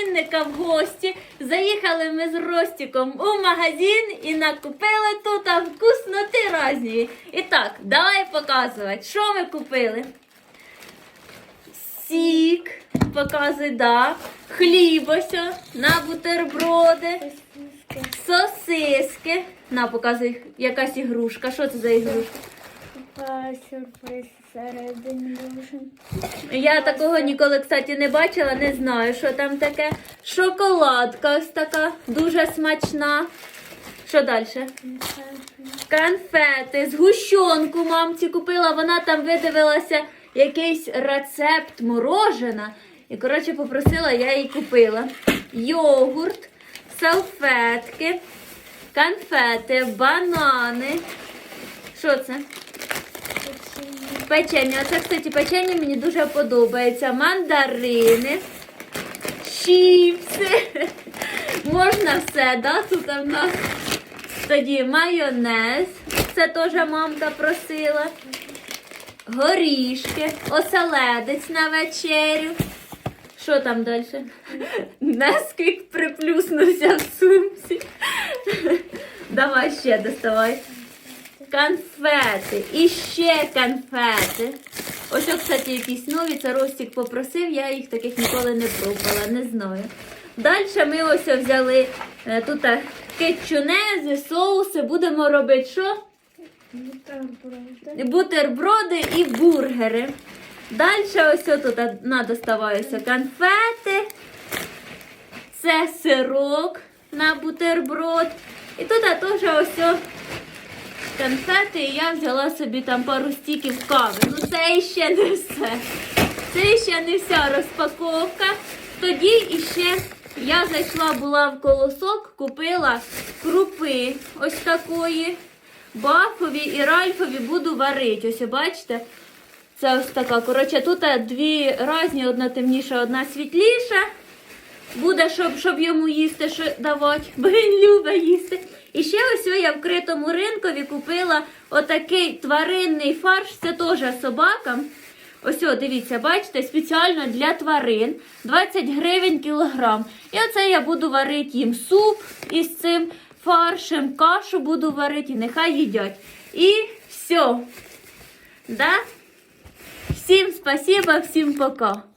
племінника в гості. Заїхали ми з Ростіком у магазин і накупили тут вкусноти різні. І так, давай показувати, що ми купили. Сік, показуй, да. Хлібося на бутерброди, сосиски. На, показуй якась ігрушка. Що це за ігрушка? Сюрприз всередині дуже. Я такого ніколи, кстати, не бачила, не знаю, що там таке. Шоколадка ось така, дуже смачна. Що далі? Конфети, згущенку мамці купила, вона там видивилася якийсь рецепт морожена. І, коротше, попросила, я їй купила. Йогурт, салфетки, конфети, банани. Що це? Печення. Оце, кстати, печення мені дуже подобається. Мандарини, чіпси. Можна все, да? Тут в нас тоді майонез. Це теж мамка просила. Горішки, оселедець на вечерю. Що там далі? Несквік приплюснувся в сумці. Давай ще доставай. Конфети. І ще конфети. Ось, кстати, якісь нові. Це Ростик попросив, я їх таких ніколи не пробувала, не знаю. Далі ми ось взяли е, тут е, кетчунези, соуси. Будемо робити що? Бутерброди. Бутерброди і бургери. Далі ось тут надоставаються конфети. Це сирок на бутерброд. І тут теж ось конфети. І я взяла собі там пару стіків кави. Ну це ще не все. Це ще не вся розпаковка. Тоді іще я зайшла була в колосок, купила крупи ось такої. Бафові і ральфові буду варити. Ось бачите? Це ось така. Коротше, тут дві різні, одна темніша, одна світліша. Буде, щоб, щоб йому їсти, що давати, бо він любить їсти. І ще ось я в критому ринкові купила отакий тваринний фарш, це теж собакам. Ось, о, дивіться, бачите, спеціально для тварин 20 гривень кілограм. І оце я буду варити їм суп із цим фаршем, кашу буду варити, і нехай їдять. І все. Да? Всім спасибо, всім пока.